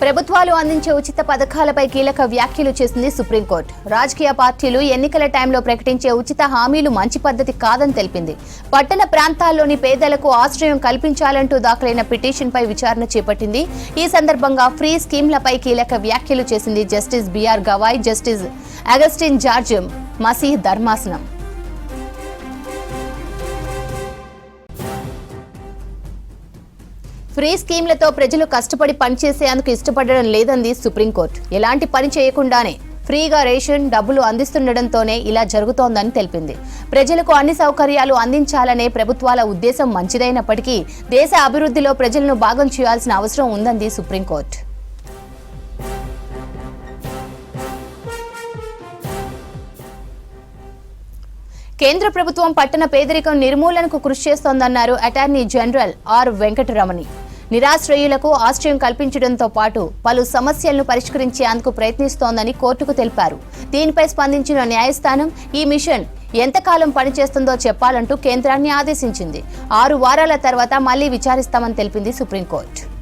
ప్రభుత్వాలు అందించే ఉచిత పథకాలపై కీలక వ్యాఖ్యలు చేసింది సుప్రీంకోర్టు. రాజకీయ పార్టీలు ఎన్నికల టైంలో ప్రకటించే ఉచిత హామీలు మంచి పద్ధతి కాదని తెలిపింది. పట్టణ ప్రాంతాల్లోని పేదలకు ఆశ్రయం కల్పించాలంటూ దాఖలైన పిటిషన్పై విచారణ చేపట్టింది. ఈ సందర్భంగా ఫ్రీ స్కీమ్లపై కీలక వ్యాఖ్యలు చేసింది justice BR Gavai justice Augustine George Masih ధర్మాసనం. ఫ్రీ స్కీమ్లతో ప్రజలు కష్టపడి పనిచేసేందుకు ఇష్టపడడం లేదంది సుప్రీంకోర్టు. ఎలాంటి పని చేయకుండానే ఫ్రీగా రేషన్ డబ్బులు అందిస్తుండటంతోనే ఇలా జరుగుతోందని తెలిపింది. ప్రజలకు అన్ని సౌకర్యాలు అందించాలనే ప్రభుత్వాల ఉద్దేశం మంచిదైనప్పటికీ దేశ అభివృద్ధిలో ప్రజలను భాగం చేయాల్సిన అవసరం ఉందంది సుప్రీంకోర్టు. కేంద్ర ప్రభుత్వం పట్టణ పేదరికం నిర్మూలనకు కృషి చేస్తోందన్నారు అటార్నీ జనరల్ ఆర్ వెంకటరమణి. నిరాశ్రయులకు ఆశ్రయం కల్పించడంతో పాటు పలు సమస్యలను పరిష్కరించేందుకు ప్రయత్నిస్తోందని కోర్టుకు తెలిపారు. దీనిపై స్పందించిన న్యాయస్థానం ఈ మిషన్ ఎంతకాలం పనిచేస్తుందో చెప్పాలంటూ కేంద్రాన్ని ఆదేశించింది. ఆరు వారాల తర్వాత మళ్ళీ విచారిస్తామని తెలిపింది సుప్రీంకోర్టు.